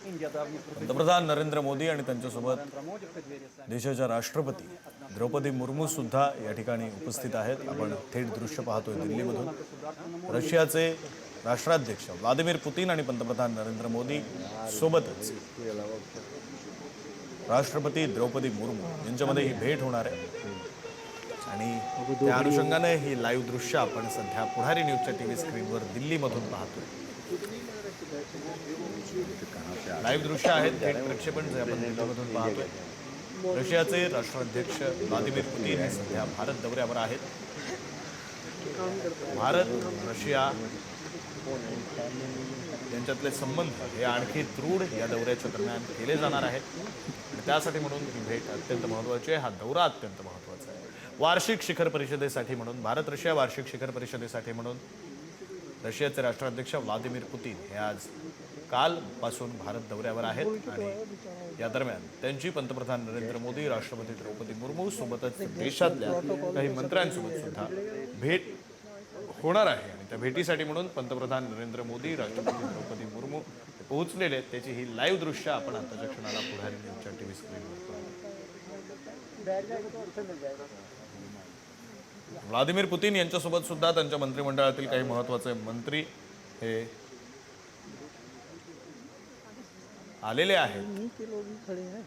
पंतप्रधान नरेंद्र मोदी आणि त्यांच्यासोबत देशाच्या राष्ट्रपती द्रौपदी मुर्मू सुद्धा या ठिकाणी उपस्थित आहेत. आपण थेट दृश्य पाहतोय दिल्लीमधून. रशियाचे राष्ट्राध्यक्ष व्लादिमीर पुतीन आणि पंतप्रधान नरेंद्र मोदी सोबतच राष्ट्रपती द्रौपदी मुर्मू यांच्यामध्ये ही भेट होणार आहे. आणि त्या अनुषंगाने ही लाईव्ह दृश्य आपण सध्या पुढारी न्यूजच्या टी व्ही स्क्रीनवर दिल्लीमधून पाहतोय. लाईव्ह दृश्य आहेत थेट प्रक्षेपण जे आपण दिल्लीमधून पाहतोय. रशियाचे राष्ट्राध्यक्ष व्लादिमीर पुतीन हे सध्या भारत दौऱ्यावर आहेत. भारत रशिया यांच्यातले संबंध हे आणखी दृढ या दौऱ्याच्या दरम्यान केले जाणार आहेत. आणि त्यासाठी म्हणून ही भेट अत्यंत महत्त्वाची आहे. हा दौरा अत्यंत महत्त्वाचा आहे. वार्षिक शिखर परिषदेसाठी म्हणून भारत रशिया वार्षिक शिखर परिषदेसाठी म्हणून रशियाचे राष्ट्राध्यक्ष व्लादिमीर पुतीन हे आज कालपासून भारत दौऱ्यावर आहेत आणि या दरम्यान त्यांची पंतप्रधान नरेंद्र मोदी राष्ट्रपती द्रौपदी मुर्मू सोबतच देशातल्या काही मंत्र्यांसोबत सुद्धा भेट होणार आहे. आणि त्या भेटीसाठी म्हणून पंतप्रधान नरेंद्र मोदी राष्ट्रपती द्रौपदी मुर्मू पोहोचलेले आहेत. त्याची ही लाईव्ह दृश्य आपण आताच्या क्षणाला पुढारी न्यूजच्या टीव्ही स्क्रीनवर व्लादिमीर पुतीन यांच्यासोबत सुद्धा त्यांच्या मंत्रिमंडळातील काही महत्त्वाचे मंत्री हे आलेले आहेत. ही हैं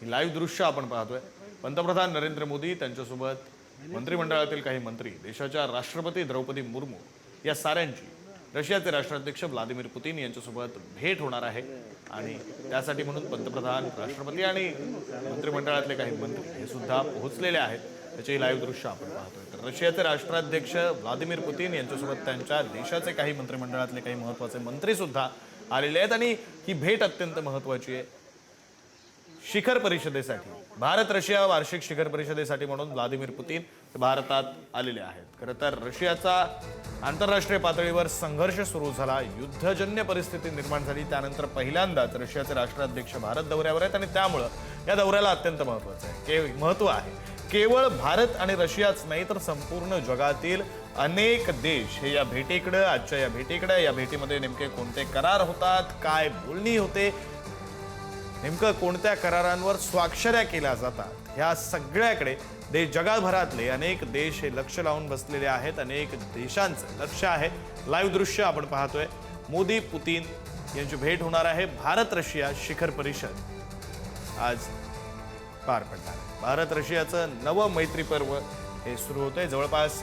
ही लाईव्ह दृश्य आपण पाहतोय. पंतप्रधान नरेंद्र मोदी त्यांच्यासोबत मंत्रिमंडळातील काही मंत्री देशाच्या राष्ट्रपती द्रौपदी मुर्मू या साऱ्यांची रशियाचे राष्ट्राध्यक्ष व्लादिमीर पुतीन यांच्यासोबत भेट होणार आहे. आणि त्यासाठी म्हणून पंतप्रधान राष्ट्रपती आणि मंत्रिमंडळातले काही मंत्री हे सुद्धा पोहोचलेले आहेत. त्याची लाईव्ह दृश्य आपण पाहतोय. तर रशियाचे राष्ट्राध्यक्ष व्लादिमीर पुतीन यांच्यासोबत त्यांच्या देशाचे काही मंत्रिमंडळातले काही महत्त्वाचे मंत्री सुद्धा आलेले आहेत आणि ही भेट अत्यंत महत्वाची आहे. शिखर परिषदेसाठी भारत रशिया वार्षिक शिखर परिषदेसाठी म्हणून व्लादिमीर पुतीन भारतात आलेले आहेत. खरं तर रशियाचा आंतरराष्ट्रीय पातळीवर संघर्ष सुरू झाला युद्धजन्य परिस्थिती निर्माण झाली त्यानंतर पहिल्यांदाच रशियाचे राष्ट्राध्यक्ष भारत दौऱ्यावर आहेत आणि त्यामुळं या दौऱ्याला अत्यंत महत्वाचं आहे. के महत्त्व आहे. केवळ भारत आणि रशियाच नाही तर संपूर्ण जगातील अनेक देश हे या भेटीकडं आजच्या या भेटीकडं या भेटीमध्ये नेमके कोणते करार होतात काय बोलणी होते नेमकं कोणत्या करारांवर स्वाक्षऱ्या केल्या जातात ह्या सगळ्याकडे देश जगभरातले अनेक देश हे लक्ष लावून बसलेले आहेत अनेक देशांचं लक्ष आहे. लाईव्ह दृश्य आपण पाहतोय. मोदी पुतीन यांची भेट होणार आहे. भारत रशिया शिखर परिषद. आज पार पडणार. आहे. भारत रशियाचं नवं मैत्री पर्व हे सुरू होतंय. जवळपास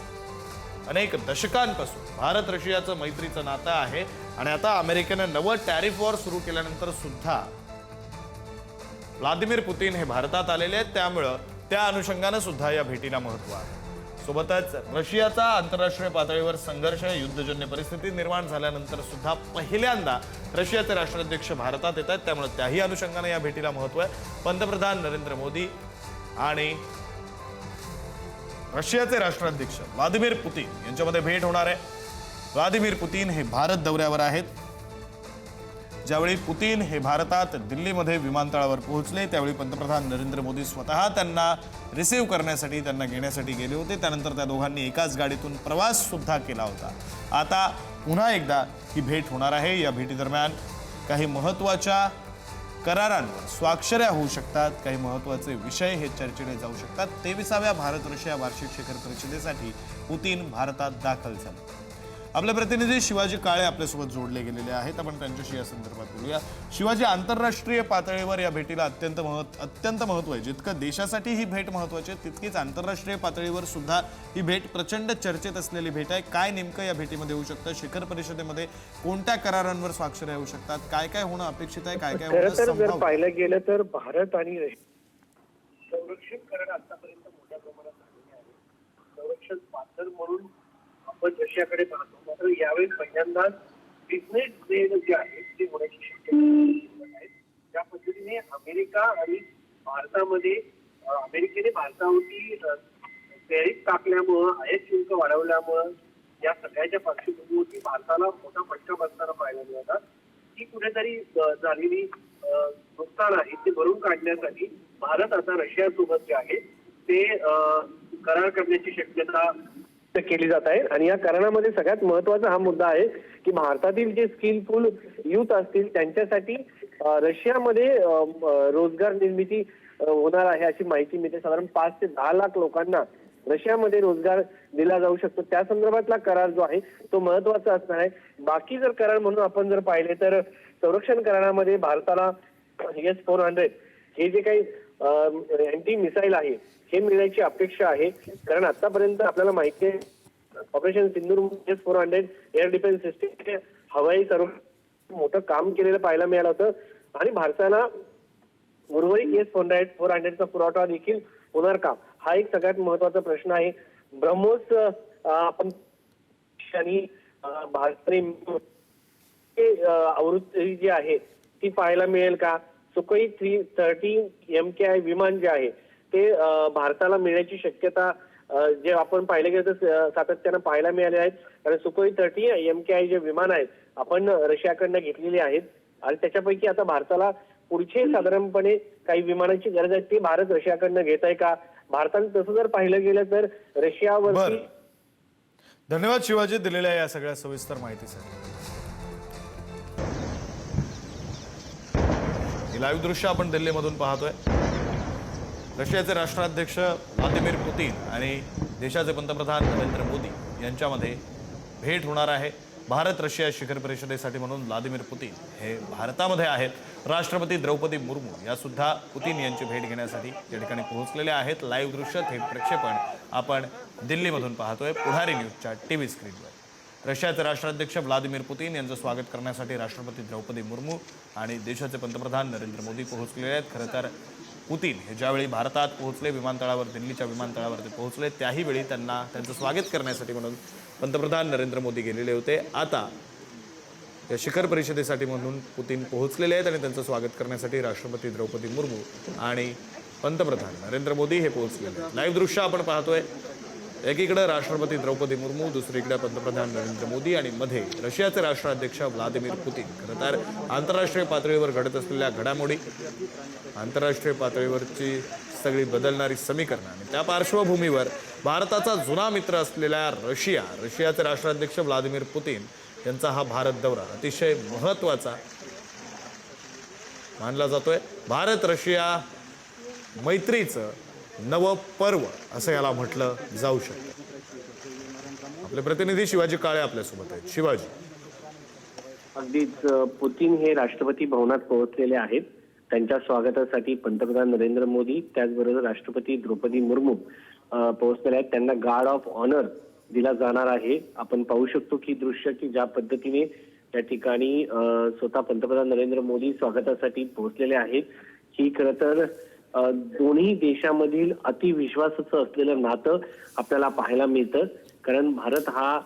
अनेक दशकांपासून भारत रशियाचं मैत्रीचं नातं आहे. आणि आता अमेरिकेनं नवं टॅरिफ वॉर सुरू केल्यानंतर सुद्धा व्लादिमीर पुतीन हे भारतात आलेले आहेत. त्यामुळं त्या अनुषंगानं सुद्धा या भेटीला महत्त्व आहे. सोबतच रशियाचा आंतरराष्ट्रीय पातळीवर संघर्ष युद्धजन्य परिस्थिती निर्माण झाल्यानंतर सुद्धा पहिल्यांदा रशियाचे राष्ट्राध्यक्ष भारतात येत आहेत. त्यामुळे त्याही अनुषंगाने या भेटीला महत्त्व आहे. पंतप्रधान नरेंद्र मोदी आणि रशियाचे राष्ट्राध्यक्ष व्लादिमीर पुतीन यांच्यामध्ये भेट होणार आहे. व्लादिमीर पुतीन हे भारत दौऱ्यावर आहेत. ज्यावेळी पुतीन हे भारतात दिल्लीमध्ये विमानतळावर पोहोचले त्यावेळी पंतप्रधान नरेंद्र मोदी स्वतः त्यांना रिसीव्ह करण्यासाठी त्यांना घेण्यासाठी गेले होते. त्यानंतर त्या दोघांनी एकाच गाडीतून प्रवाससुद्धा केला होता. आता पुन्हा एकदा ही भेट होणार आहे. या भेटीदरम्यान काही महत्त्वाच्या करारांवर स्वाक्षऱ्या होऊ शकतात काही महत्त्वाचे विषय हे चर्चेने जाऊ शकतात. तेविसाव्या भारत रशिया वार्षिक शिखर परिषदेसाठी पुतीन भारतात दाखल झाले. आपले प्रतिनिधी शिवाजी काळे आपल्यासोबत जोडले गेलेले आहेत. आपण त्यांच्याशी या संदर्भात बोलूया. शिवाजी आंतरराष्ट्रीय पातळीवर या भेटीला अत्यंत महत् अत्यंत महत्त्व आहे. जितकं देशासाठी ही भेट महत्वाची आहे तितकीच आंतरराष्ट्रीय पातळीवर सुद्धा ही भेट प्रचंड चर्चेत असलेली भेट आहे. काय नेमकं या भेटीमध्ये होऊ शकतं? शिखर परिषदेमध्ये कोणत्या करारांवर स्वाक्षऱ्या होऊ शकतात? काय काय होणं अपेक्षित आहे? काय काय होणं जर? पाहिलं गेलं तर भारत आणि संरक्षण करणं आतापर्यंत मोठ्या प्रमाणात झालेलं आहे. संरक्षण पात्र म्हणून आपण रशियाकडे पाहतो. मात्र यावेळी पहिल्यांदाच बिझनेस ट्रेड जे आहे ते होण्याची शक्यता आहे. त्या पद्धतीने अमेरिका आणि भारतामध्ये अमेरिकेने भारतावरती टॅरिफ टाकल्यामुळं आयात शुल्क वाढवल्यामुळं या सगळ्याच्या पार्श्वभूमीवरती भारताला मोठा फटका बसताना पाहायला मिळाला. ही कुठेतरी झालेली नुकसान आहे ते भरून काढण्यासाठी भारत आता रशिया सोबत जे आहे ते करार करण्याची शक्यता केली जात आहे आणि या कारणामध्ये सगळ्यात महत्त्वाचा हा मुद्दा आहे की भारतातील जे स्किलफुल युथ असतील त्यांच्यासाठी रशियामध्ये रोजगार निर्मिती होणार आहे अशी माहिती मिळते. साधारण पाच ते दहा लाख लोकांना रशियामध्ये रोजगार दिला जाऊ शकतो. त्या संदर्भातला करार जो आहे तो महत्त्वाचा असणार आहे. बाकी जर करार म्हणून आपण जर पाहिले तर संरक्षण करारामध्ये भारताला एस फोर हंड्रेड हे जे काही अँटी मिसाईल आहे हे मिळण्याची अपेक्षा आहे. कारण आतापर्यंत आपल्याला माहिती आहे operation Sindoor S four hundred air defence system हवाई सर्व मोठं काम केलेलं पाहायला मिळालं होतं. आणि भारताला उर्वरित एस फोर हंड्रेड फोर हंड्रेडचा पुरवठा देखील होणार का? हा एक सगळ्यात महत्त्वाचा प्रश्न आहे. ब्रह्मोस आपण आणि अं, भारताने हे, आवृत्ती जी आहे ती पाहायला मिळेल का? Sukhoi three thirty M K I विमान जे आहे ते भारताला मिळण्याची शक्यता जे आपण पाहिले गेलं तर सातत्यानं पाहायला मिळाले आहेत. कारण Sukhoi thirty M K I जे विमान आहेत आपण रशियाकडनं घेतलेली आहेत. आणि त्याच्यापैकी आता भारताला पुढचे साधारणपणे काही विमानांची गरज आहे ती भारत रशियाकडनं घेत आहे का? भारताने तसं जर पाहिलं गेलं तर रशियावरती धन्यवाद शिवाजी दिलेल्या या सगळ्या सविस्तर माहितीसाठी. लाईव्ह दृश्य आपण दिल्लीमधून पाहतोय. रशियाचे राष्ट्राध्यक्ष व्लादिमीर पुतीन आणि देशाचे पंतप्रधान नरेंद्र मोदी यांच्यामध्ये भेट होणार आहे. भारत रशिया शिखर परिषदेसाठी म्हणून व्लादिमीर पुतीन हे भारतामध्ये आहेत. राष्ट्रपती द्रौपदी मुर्मू यासुद्धा पुतीन यांची भेट घेण्यासाठी या ठिकाणी पोहोचलेले आहेत. लाईव्ह दृश्य थेट प्रक्षेपण आपण दिल्लीमधून पाहतोय. पुढारी न्यूजच्या टी व्ही स्क्रीनवर. रशियाचे राष्ट्राध्यक्ष व्लादिमीर पुतीन यांचं स्वागत करण्यासाठी राष्ट्रपती द्रौपदी मुर्मू आणि देशाचे पंतप्रधान नरेंद्र मोदी पोहोचलेले आहेत. खरं तर पुतीन हे ज्यावेळी भारतात पोहोचले विमानतळावर दिल्लीच्या विमानतळावर ते पोहोचले त्याही वेळी त्यांना त्यांचं स्वागत करण्यासाठी म्हणून पंतप्रधान नरेंद्र मोदी गेलेले होते. आता या शिखर परिषदेसाठी म्हणून पुतीन पोहोचलेले आहेत आणि त्यांचं स्वागत करण्यासाठी राष्ट्रपती द्रौपदी मुर्मू आणि पंतप्रधान नरेंद्र मोदी हे पोहोचलेले आहेत. लाईव्ह दृश्य आपण पाहतोय. एकीकडे राष्ट्रपती द्रौपदी मुर्मू दुसरीकडे पंतप्रधान नरेंद्र मोदी आणि मध्ये रशियाचे राष्ट्राध्यक्ष व्लादिमीर पुतीन. खरं तर आंतरराष्ट्रीय पातळीवर घडत असलेल्या घडामोडी आंतरराष्ट्रीय पातळीवरची सगळी बदलणारी समीकरणं आणि त्या पार्श्वभूमीवर भारताचा जुना मित्र असलेल्या रशिया रशियाचे राष्ट्राध्यक्ष व्लादिमीर पुतीन यांचा हा भारत दौरा अतिशय महत्त्वाचा मानला जातोय. भारत रशिया मैत्रीचं नवपर्व असं याला म्हटलं जाऊ शकतं. आपले प्रतिनिधी शिवाजी काळे आपल्यासोबत आहेत. शिवाजी. अगदीच पुतीन हे राष्ट्रपती भवनात पोहोचलेले आहेत. त्यांच्या स्वागतासाठी पंतप्रधान नरेंद्र मोदी त्याचबरोबर राष्ट्रपती द्रौपदी मुर्मू पोहोचलेले आहेत. त्यांना गार्ड ऑफ ऑनर दिला जाणार आहे. आपण पाहू शकतो की दृश्य की ज्या पद्धतीने त्या ठिकाणी स्वतः पंतप्रधान नरेंद्र मोदी स्वागतासाठी पोहोचलेले आहेत. ही खरं तर दोन्ही देशामधील अतिविश्वासाचं असलेलं नातं आपल्याला पाहायला मिळतं. कारण भारत हा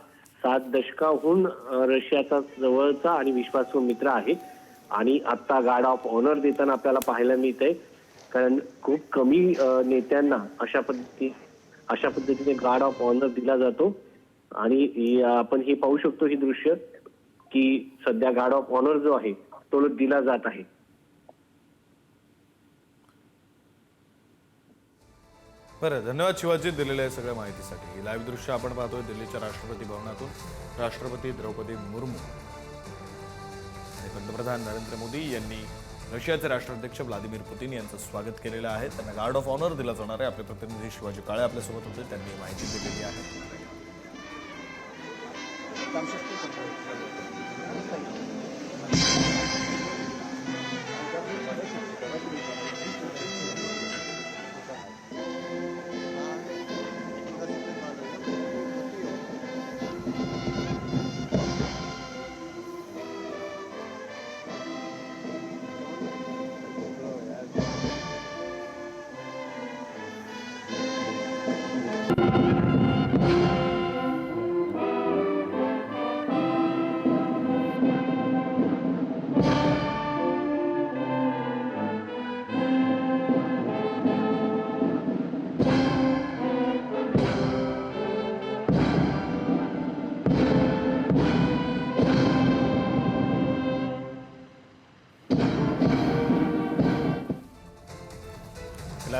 सात दशकाहून रशियाचा जवळचा आणि विश्वासू मित्र आहे. आणि आता गार्ड ऑफ ऑनर देताना आपल्याला पाहायला मिळतंय. कारण खूप कमी नेत्यांना अशा पद्धती अशा पद्धतीने गार्ड ऑफ ऑनर दिला जातो. आणि आपण हे पाहू शकतो ही दृश्य की सध्या गार्ड ऑफ ऑनर जो आहे तो दिला जात आहे. बरं धन्यवाद शिवाजी दिलेल्या सगळ्या माहितीसाठी. लाईव्ह दृश्य आपण पाहतोय दिल्लीच्या राष्ट्रपती भवनातून. राष्ट्रपती द्रौपदी मुर्मू आणि पंतप्रधान नरेंद्र मोदी यांनी रशियाचे राष्ट्राध्यक्ष व्लादिमीर पुतीन यांचं स्वागत केलेलं आहे. त्यांना गार्ड ऑफ ऑनर दिला जाणार आहे. आपले प्रतिनिधी शिवाजी काळे आपल्यासोबत होते. त्यांनी माहिती दिलेली आहे.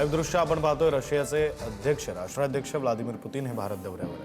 लाईव्ह दृश्य आपण पाहतोय रशियाचे अध्यक्ष राष्ट्राध्यक्ष व्लादिमीर पुतीन हे भारत दौऱ्यावर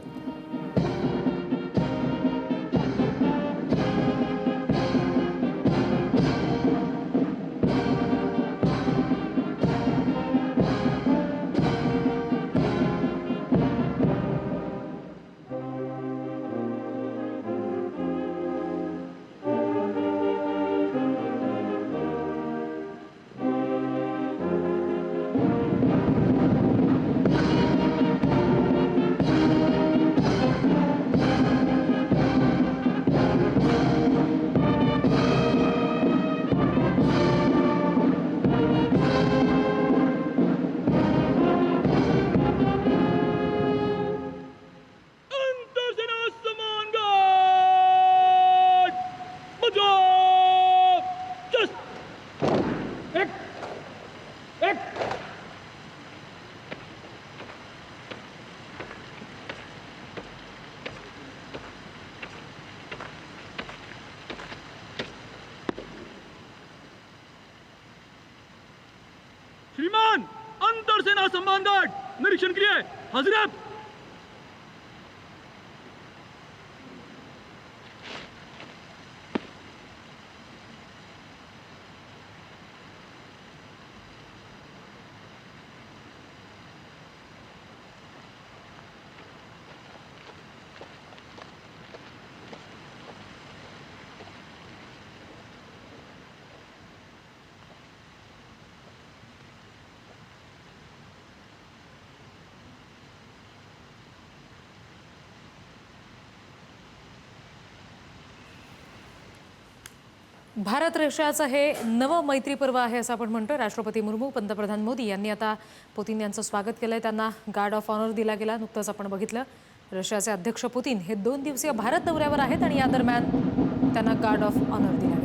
श्रीमान अंतर सेना संबंध निरीक्षण के लिए हजरत भारत रशियाचं हे नवं मैत्रीपर्व आहे असं आपण म्हणतोय. राष्ट्रपती मुर्मू पंतप्रधान मोदी यांनी आता पुतीन यांचं स्वागत केलंय. त्यांना गार्ड ऑफ ऑनर दिला गेला. नुकतंच आपण बघितलं रशियाचे अध्यक्ष पुतीन हे दोन दिवसीय भारत दौऱ्यावर आहेत आणि या दरम्यान त्यांना गार्ड ऑफ ऑनर दिला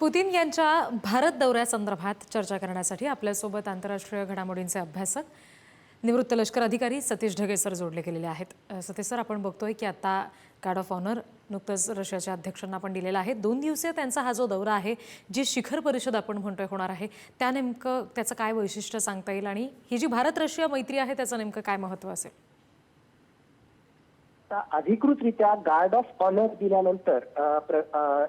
पुतीन यांच्या भारत दौऱ्यासंदर्भात चर्चा करण्यासाठी आपल्यासोबत आंतरराष्ट्रीय घडामोडींचे अभ्यासक निवृत्त लष्कर अधिकारी सतीश ढगे सर जोडले गेलेले आहेत. सतीश सर आपण बघतोय की आता गार्ड ऑफ ऑनर नुकतंच रशियाच्या अध्यक्षांना आपण दिलेला आहे. दोन दिवसीय त्यांचा हा जो दौरा आहे जी शिखर परिषद आपण म्हणतोय होणार आहे त्या नेमकं त्याचं काय वैशिष्ट्य सांगता येईल आणि ही जी भारत रशिया मैत्री आहे त्याचं नेमकं काय महत्त्व असेल? आता अधिकृतरित्या गार्ड ऑफ ऑनर दिल्यानंतर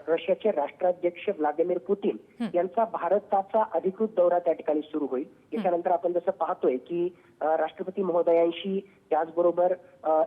रशियाचे राष्ट्राध्यक्ष व्लादिमीर पुतीन यांचा भारताचा अधिकृत दौरा त्या ठिकाणी सुरू होईल. याच्यानंतर आपण जसं पाहतोय की राष्ट्रपती महोदयांशी त्याचबरोबर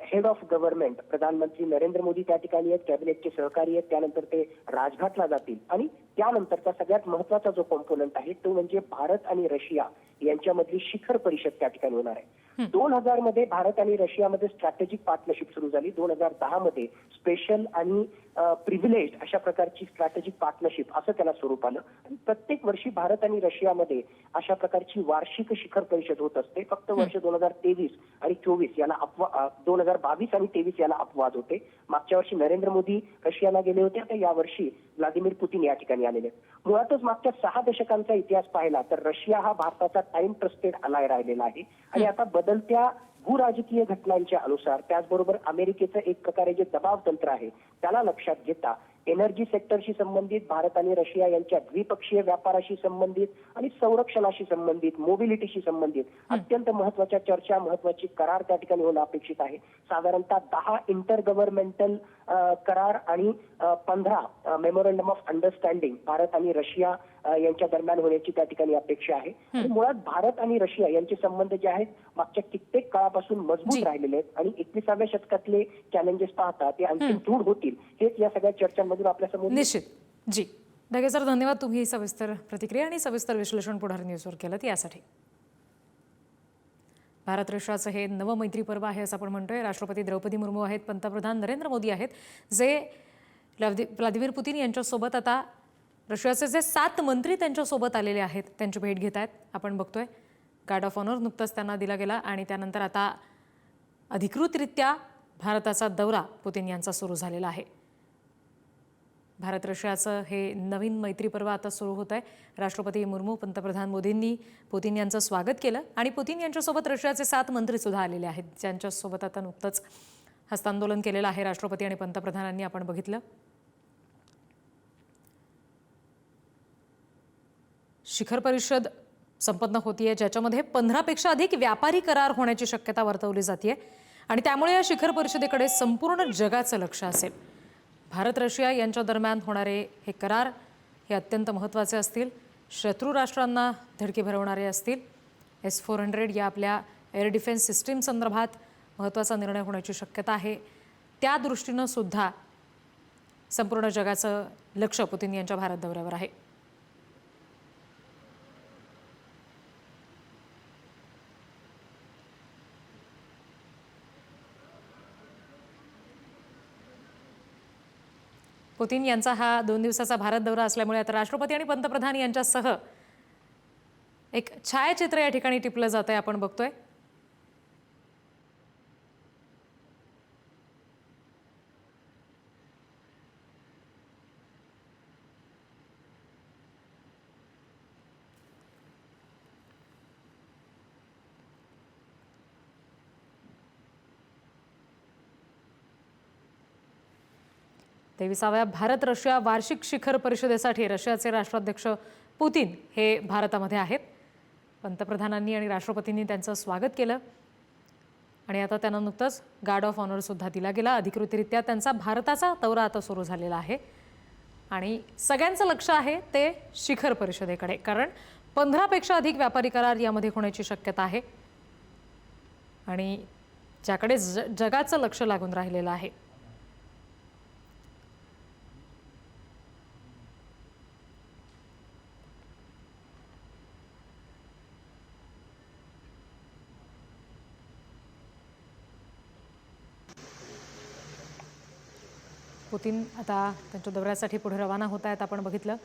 हेड ऑफ गव्हर्नमेंट प्रधानमंत्री नरेंद्र मोदी त्या ठिकाणी आहेत कॅबिनेटचे सहकारी आहेत त्यानंतर ते राजघाटला जातील. आणि त्यानंतरचा सगळ्यात महत्त्वाचा जो कॉम्पोनंट आहे तो म्हणजे भारत आणि रशिया यांच्यामधली शिखर परिषद त्या ठिकाणी होणार आहे. दोन हजारमध्ये भारत आणि रशियामध्ये स्ट्रॅटेजिक पार्टनरशिप सुरू झाली. दोन हजार दहा मध्ये स्पेशल आणि प्रिव्हिलेज अशा प्रकारची स्ट्रॅटेजिक पार्टनरशिप असं त्याला स्वरूप आलं. आणि प्रत्येक वर्षी भारत आणि रशियामध्ये अशा प्रकारची वार्षिक शिखर परिषद होत असते. फक्त वर्ष दोन हजार तेवीस आणि चोवीस याला अपवा दोन हजार बावीस आणि तेवीस याला अपवाद होते. मागच्या वर्षी नरेंद्र मोदी रशियाला गेले होते. आता यावर्षी व्लादिमीर पुतीन या ठिकाणी आलेले मुळातच मागच्या सहा दशकांचा इतिहास पाहिला तर रशिया हा भारताचा टाइम ट्रस्टेड अलाय राहिलेला आहे. आणि आता बदलत्या भूराजकीय घटनांच्या अनुसार त्याचबरोबर अमेरिकेचं एक प्रकारे जे दबाव तंत्र आहे त्याला लक्षात घेता एनर्जी सेक्टरशी संबंधित भारत आणि रशिया यांच्या द्विपक्षीय व्यापाराशी संबंधित आणि संरक्षणाशी संबंधित मोबिलिटीशी संबंधित अत्यंत महत्त्वाच्या चर्चा महत्वाची करार त्या ठिकाणी होणं अपेक्षित आहे. साधारणतः दहा इंटर गव्हर्नमेंटल करार आणि पंधरा मेमोरंडम ऑफ अंडरस्टँडिंग भारत आणि रशिया यांच्या दरम्यान होण्याची त्या ठिकाणी अपेक्षा आहे. मुळात भारत आणि रशिया यांचे संबंध जे आहेत मागच्या कित्येक काळापासून मजबूत. राहिलेले आहेत आणि एकविसाव्या शतकातले चॅलेंजेस पाहता ते आणखी दृढ होतील. हेच या सगळ्या चर्चांमधून आपल्यासमोर निश्चित. जी. ढगे सर धन्यवाद. तुम्ही ही सविस्तर प्रतिक्रिया आणि सविस्तर विश्लेषण पुढारी न्यूजवर केलं यासाठी. भारत रशियाचं हे नवं मैत्री पर्व आहे असं आपण म्हणतोय. राष्ट्रपती द्रौपदी मुर्मू आहेत पंतप्रधान नरेंद्र मोदी आहेत. जे व्लादि व्लादिमीर पुतीन यांच्यासोबत आता रशियाचे जे सात मंत्री त्यांच्यासोबत आलेले आहेत त्यांची भेट घेत आहेत. आपण बघतोय गार्ड ऑफ ऑनर नुकताच त्यांना दिला गेला आणि त्यानंतर आता अधिकृतरित्या भारताचा दौरा पुतीन यांचा सुरू झालेला आहे. भारत रशियाचं हे नवीन मैत्रीपर्व आता सुरू होत आहे राष्ट्रपती मुर्मू पंतप्रधान मोदींनी पुतीन यांचं स्वागत केलं आणि पुतीन यांच्यासोबत रशियाचे सात मंत्री सुद्धा आलेले आहेत. ज्यांच्यासोबत आता नुकतंच हस्तांदोलन केलेलं आहे राष्ट्रपती आणि पंतप्रधानांनी आपण बघितलं. शिखर परिषद संपन्न होती आहे ज्याच्यामध्ये पंधरापेक्षा अधिक व्यापारी करार होण्याची शक्यता वर्तवली जाते आणि त्यामुळे या शिखर परिषदेकडे संपूर्ण जगाचं लक्ष असेल. भारत रशिया यांच्या दरम्यान होणारे हे करार हे अत्यंत महत्त्वाचे असतील. शत्रू राष्ट्रांना धडकी भरवणारे असतील. एस फोर हंड्रेड या आपल्या एअर डिफेन्स सिस्टीम संदर्भात महत्त्वाचा निर्णय होण्याची शक्यता आहे. त्या दृष्टीनं सुद्धा संपूर्ण जगाचं लक्ष पुतीन यांच्या भारत दौऱ्यावर आहे. पुतीन यांचा हा दोन दिवसाचा भारत दौरा असल्यामुळे आता राष्ट्रपती आणि पंतप्रधान यांच्यासह एक छायाचित्र या ठिकाणी टिपलं जात आहे आपण बघतोय. तेविसाव्या भारत रशिया वार्षिक शिखर परिषदेसाठी रशियाचे राष्ट्राध्यक्ष पुतीन हे भारतामध्ये आहेत. पंतप्रधानांनी आणि राष्ट्रपतींनी त्यांचं स्वागत केलं. आणि आता त्यांना नुकतंच गार्ड ऑफ ऑनरसुद्धा दिला गेला. अधिकृतरित्या त्यांचा भारताचा दौरा आता सुरू झालेला आहे. आणि सगळ्यांचं लक्ष आहे ते शिखर परिषदेकडे. कारण पंधरापेक्षा अधिक व्यापारी करार यामध्ये होण्याची शक्यता आहे. आणि ज्याकडे ज जगाचं लक्ष लागून राहिलेलं आहे. पुतीन आता त्यांच्या दौऱ्यासाठी पुढे रवाना होत आहेत आपण बघितलं.